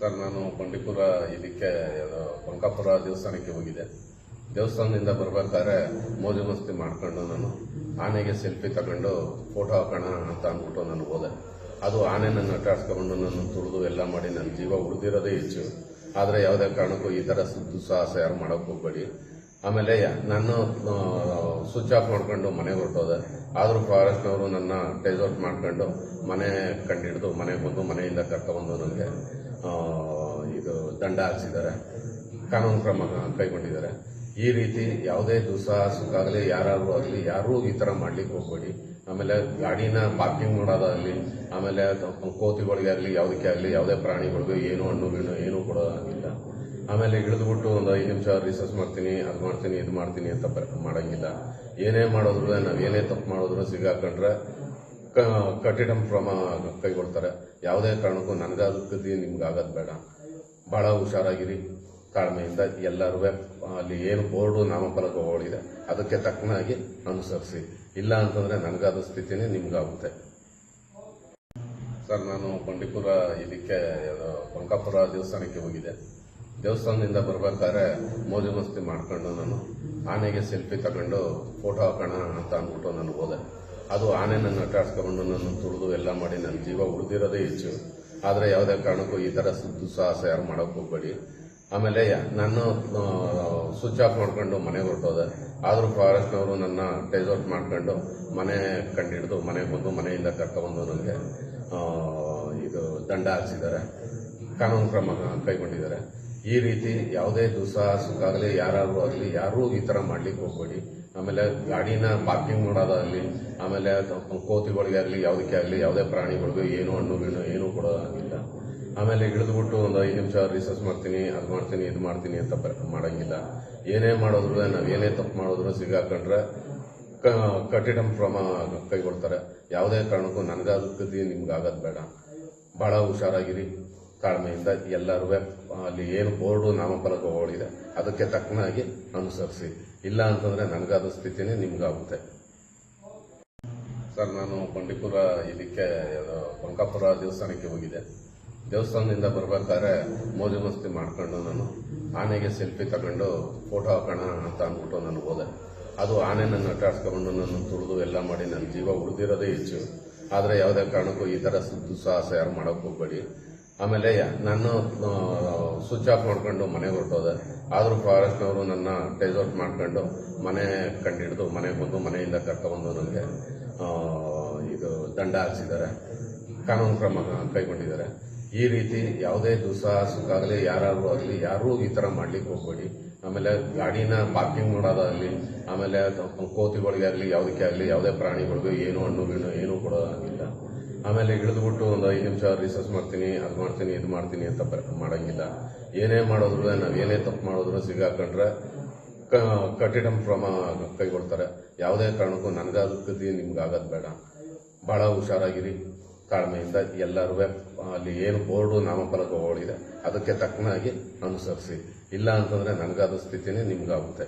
Sir, ನಾನು ಬಂಡೀಪುರ ಇದಕ್ಕೆ ಬಂಕಾಪುರ ದೇವಸ್ಥಾನಕ್ಕೆ ಹೋಗಿದ್ದೆ. ದೇವಸ್ಥಾನದಿಂದ ಬರಬೇಕಾದ್ರೆ ಮೋಜು ಮಸ್ತಿ ಮಾಡ್ಕೊಂಡು ನಾನು ಆನೆಗೆ ಸೆಲ್ಫಿ ತಗೊಂಡು ಫೋಟೋ ಹಾಕೋಣ ಅಂತ ಅಂದ್ಬಿಟ್ಟು ನಾನು ಹೋದೆ. ಅದು ಆನೆ ನನ್ನ ಅಟ್ಟಾಡ್ಸ್ಕೊಂಡು ನಾನು ತುಳಿದು ಎಲ್ಲ ಮಾಡಿ, ನನ್ನ ಜೀವ ಉಳಿದಿರೋದೇ ಹೆಚ್ಚು. ಆದರೆ ಯಾವುದೇ ಕಾರಣಕ್ಕೂ ಈ ಥರ ದುಸ್ಸಾಹಸ ಯಾರು ಮಾಡೋಕ್ಕೆ ಹೋಗ್ಬೇಡಿ. ಆಮೇಲೆ ನಾನು ಸ್ವಿಚ್ ಆಫ್ ಮಾಡ್ಕೊಂಡು ಮನೆಗೆ ಹೊರಟೋದೆ. ಆದರೂ ಫಾರೆಸ್ಟ್ನವರು ನನ್ನ ಟೇಜ್ ಔಟ್ ಮಾಡ್ಕೊಂಡು ಮನೆ ಕಂಡಿಡಿದು, ಮನೆಗೆ ಬಂದು ಮನೆಯಿಂದ ಕರ್ಕೊಬಂದು ನನಗೆ. ಇದು ದಂಡ ಹಾಕ್ಸಿದ್ದಾರೆ. ಕಾನೂನು ಕ್ರಮ ಕೈಗೊಂಡಿದ್ದಾರೆ. ಈ ರೀತಿ ಯಾವುದೇ ದುಸ್ಸಾಹಸಕ್ಕಾಗಲಿ ಯಾರಾದರೂ ಆಗಲಿ, ಯಾರೂ ಈ ಥರ ಮಾಡ್ಲಿಕ್ಕೆ ಹೋಗ್ಬೇಡಿ. ಆಮೇಲೆ ಗಾಡಿನ ಪಾರ್ಕಿಂಗ್ ಮಾಡೋದಾಗಲಿ ಆಮೇಲೆ ಕೋತಿಗಳಿಗೆ ಆಗಲಿ, ಯಾವುದಕ್ಕೆ ಆಗಲಿ, ಯಾವುದೇ ಪ್ರಾಣಿಗಳಿಗೂ ಏನು ಹಣ್ಣು, ಗಿಣ್ಣು ಏನೂ ಕೊಡೋದಾಗಿಲ್ಲ. ಆಮೇಲೆ ಇಳಿದುಬಿಟ್ಟು ಒಂದು ಐದು ನಿಮಿಷ ರಿಸರ್ಚ್ ಮಾಡ್ತೀನಿ, ಅದು ಮಾಡ್ತೀನಿ, ಇದು ಮಾಡ್ತೀನಿ ಅಂತ ಮಾಡೋಂಗಿಲ್ಲ. ಏನೇ ಮಾಡಿದ್ರು, ನಾವು ಏನೇ ತಪ್ಪು ಮಾಡಿದ್ರು ಸಿಗಾಕೊಂಡ್ರೆ ಕಠಿಣ ಕ್ರಮ ಕೈಗೊಳ್ತಾರೆ. ಯಾವುದೇ ಕಾರಣಕ್ಕೂ ನನಗಾಗದಿ ನಿಮ್ಗೆ ಆಗೋದು ಬೇಡ. ಭಾಳ ಹುಷಾರಾಗಿರಿ. ತಾಳ್ಮೆಯಿಂದ ಎಲ್ಲರೂ ಅಲ್ಲಿ ಏನು ಬೋರ್ಡು ನಾಮಫಲಕಗಳಿದೆ, ಅದಕ್ಕೆ ತಕ್ಕನಾಗಿ ಅನುಸರಿಸಿ. ಇಲ್ಲ ಅಂತಂದರೆ ನನಗಾದ ಸ್ಥಿತಿನೇ ನಿಮ್ಗಾಗುತ್ತೆ. ಸರ್, ನಾನು ಬಂಡೀಪುರ ಇದಕ್ಕೆ ಬಂಕಾಪುರ ದೇವಸ್ಥಾನಕ್ಕೆ ಹೋಗಿದ್ದೆ. ದೇವಸ್ಥಾನದಿಂದ ಬರಬೇಕಾದ್ರೆ ಮೋಜು ಮಸ್ತಿ ಮಾಡ್ಕೊಂಡು ನಾನು ಆನೆಗೆ ಸೆಲ್ಫಿ ತಗೊಂಡು ಫೋಟೋ ಹಾಕೋಣ ಅಂತ ಅಂದ್ಬಿಟ್ಟು ನಾನು ಹೋದೆ. ಅದು ಆನೆ ನನ್ನ ಅಟ್ಟಾಡ್ಸ್ಕೊಂಡು ನನ್ನ ತುಳಿದು ಎಲ್ಲ ಮಾಡಿ ನನ್ನ ಜೀವ ಉಳಿದಿರೋದೇ ಹೆಚ್ಚು. ಆದರೆ ಯಾವುದೇ ಕಾರಣಕ್ಕೂ ಈ ಥರ ದುಸ್ಸಾಹಸ ಯಾರು ಮಾಡೋಕೆ ಹೋಗ್ಬೇಡಿ. ಆಮೇಲೆ ನಾನು ಸ್ವಿಚ್ ಆಫ್ ಮಾಡ್ಕೊಂಡು ಮನೆಗೆ ಹೊರಟೋದೆ. ಆದರೂ ಫಾರೆಸ್ಟ್ನವರು ನನ್ನ ಟೇಸ್ ಮಾಡ್ಕೊಂಡು ಮನೆ ಕಂಡಿಡಿದು ಮನೆಗೆ ಬಂದು ಮನೆಯಿಂದ ಕರ್ಕೊಬಂದು ನನಗೆ ಇದು ದಂಡ ಹಾಕ್ಸಿದ್ದಾರೆ. ಕಾನೂನು ಕ್ರಮ ಕೈಗೊಂಡಿದ್ದಾರೆ. ಈ ರೀತಿ ಯಾವುದೇ ದುಸ್ಸಾಹಸಕ್ಕಾಗಲಿ, ಯಾರಾದರೂ ಆಗಲಿ, ಯಾರೂ ಈ ಥರ ಮಾಡ್ಲಿಕ್ಕೆ ಹೋಗ್ಬೇಡಿ. ಆಮೇಲೆ ಗಾಡಿನ ಪಾರ್ಕಿಂಗ್ ಮಾಡೋದಾಗಲಿ, ಆಮೇಲೆ ಕೋತಿಗಳಿಗೆ ಆಗಲಿ, ಯಾವುದಕ್ಕೆ ಆಗಲಿ, ಯಾವುದೇ ಪ್ರಾಣಿಗಳಿಗೂ ಏನು ಹಣ್ಣು, ಗಿಣ್ಣು ಏನೂ ಕೊಡೋದಾಗಿಲ್ಲ ಆಮೇಲೆ ಇಳಿದುಬಿಟ್ಟು ಒಂದು ಐದು ನಿಮಿಷ ರಿಸರ್ಚ್ ಮಾಡ್ತೀನಿ, ಅದು ಮಾಡ್ತೀನಿ, ಇದು ಮಾಡ್ತೀನಿ ಅಂತ ಮಾಡೋಂಗಿಲ್ಲ. ಏನೇ ಮಾಡಿದ್ರು ನಾವು ಏನೇ ತಪ್ಪು ಮಾಡಿದ್ರು ಸಿಗಾಕೊಂಡ್ರೆ ಕಠಿಣ ಕ್ರಮ ಕೈಗೊಳ್ತಾರೆ. ಯಾವುದೇ ಕಾರಣಕ್ಕೂ ನನಗಾಗದಿ ನಿಮ್ಗೆ ಆಗೋದು ಬೇಡ. ಭಾಳ ಹುಷಾರಾಗಿರಿ. ತಾಳ್ಮೆಯಿಂದ ಎಲ್ಲರೂ ಅಲ್ಲಿ ಏನು ಬೋರ್ಡು ನಾಮಫಲಕಗಳಿದೆ, ಅದಕ್ಕೆ ತಕ್ಕನಾಗಿ ಅನುಸರಿಸಿ. ಇಲ್ಲ ಅಂತಂದ್ರೆ ನನಗಾದ ಸ್ಥಿತಿನೇ ನಿಮ್ಗಾಗುತ್ತೆ. ಸರ್, ನಾನು ಬಂಡೀಪುರ ಇದಕ್ಕೆ ಬಂಕಾಪುರ ದೇವಸ್ಥಾನಕ್ಕೆ ಹೋಗಿದ್ದೆ. ದೇವಸ್ಥಾನದಿಂದ ಬರ್ಬೇಕಾದ್ರೆ ಮೋಜು ಮಸ್ತಿ ಮಾಡ್ಕೊಂಡು ನಾನು ಆನೆಗೆ ಸೆಲ್ಫಿ ತಗೊಂಡು ಫೋಟೋ ಹಾಕೋಣ ಅಂತ ಅಂದ್ಬಿಟ್ಟು ನಾನು ಹೋದೆ. ಅದು ಆನೆ ನನ್ನ ಅಟ್ಟಾಡ್ಸ್ಕೊಂಡು ನನ್ನ ತುಳಿದು ಎಲ್ಲ ಮಾಡಿ ನನ್ನ ಜೀವ ಉಳಿದಿರೋದೇ ಹೆಚ್ಚು. ಆದರೆ ಯಾವುದೇ ಕಾರಣಕ್ಕೂ ಈ ಥರ ದುಸ್ಸಾಹಸ ಯಾರು ಮಾಡೋಕ್ಕೆ ಹೋಗ್ಬೇಡಿ. ಆಮೇಲೆ ನಾನು ಸ್ವಿಚ್ ಆಫ್ ಮಾಡ್ಕೊಂಡು ಮನೆಗೆ ಹೊರಟೋದೆ. ಆದರೂ ಫಾರೆಸ್ಟ್ನವರು ನನ್ನ ಟೇಜ್ ಔಟ್ ಮಾಡ್ಕೊಂಡು ಮನೆ ಕಂಡಿಡಿದು, ಮನೆಗೆ ಬಂದು ಮನೆಯಿಂದ ಕರ್ಕೊಬಂದು ನನಗೆ ಇದು ದಂಡ ಹಾಕ್ಸಿದ್ದಾರೆ. ಕಾನೂನು ಕ್ರಮ ಕೈಗೊಂಡಿದ್ದಾರೆ. ಈ ರೀತಿ ಯಾವುದೇ ದುಸ್ಸಾಹಸಕ್ಕಾಗಲಿ ಯಾರಾದರೂ ಆಗಲಿ, ಯಾರೂ ಈ ಥರ ಮಾಡ್ಲಿಕ್ಕೆ ಹೋಗ್ಬೇಡಿ. ಆಮೇಲೆ ಗಾಡಿನ ಪಾರ್ಕಿಂಗ್ ಮಾಡೋದಾಗಲಿ, ಆಮೇಲೆ ಕೋತಿಗಳಿಗೆ ಆಗಲಿ, ಯಾವುದಕ್ಕೆ ಆಗಲಿ, ಯಾವುದೇ ಪ್ರಾಣಿಗಳಿಗೂ, ಏನು ಹಣ್ಣು, ಗಿಣ್ಣು, ಏನೂ ಕೊಡೋದಾಗಿಲ್ಲ ಆಮೇಲೆ ಇಳಿದ್ಬಿಟ್ಟು ಒಂದು ಐದು ನಿಮಿಷ ರಿಸರ್ಚ್ ಮಾಡ್ತೀನಿ, ಅದು ಮಾಡ್ತೀನಿ, ಇದು ಮಾಡ್ತೀನಿ ಅಂತ ಮಾಡೋಂಗಿಲ್ಲ. ಏನೇ ಮಾಡಿದ್ರು ನಾವು ಏನೇ ತಪ್ಪು ಮಾಡಿದ್ರು ಸಿಗಾಕೊಂಡ್ರೆ ಕಠಿಣ ಕ್ರಮ ಕೈಗೊಳ್ತಾರೆ. ಯಾವುದೇ ಕಾರಣಕ್ಕೂ ನನಗಾಗದಿ ನಿಮ್ಗೆ ಆಗೋದು ಬೇಡ. ಭಾಳ ಹುಷಾರಾಗಿರಿ. ತಾಳ್ಮೆಯಿಂದ ಎಲ್ಲರೂ ಅಲ್ಲಿ ಏನು ಬೋರ್ಡು ನಾಮಫಲಕಗಳಿದೆ, ಅದಕ್ಕೆ ತಕ್ಕನಾಗಿ ಅನುಸರಿಸಿ. ಇಲ್ಲ ಅಂತಂದ್ರೆ ನನಗಾದ ಸ್ಥಿತಿನೇ ನಿಮ್ಗಾಗುತ್ತೆ.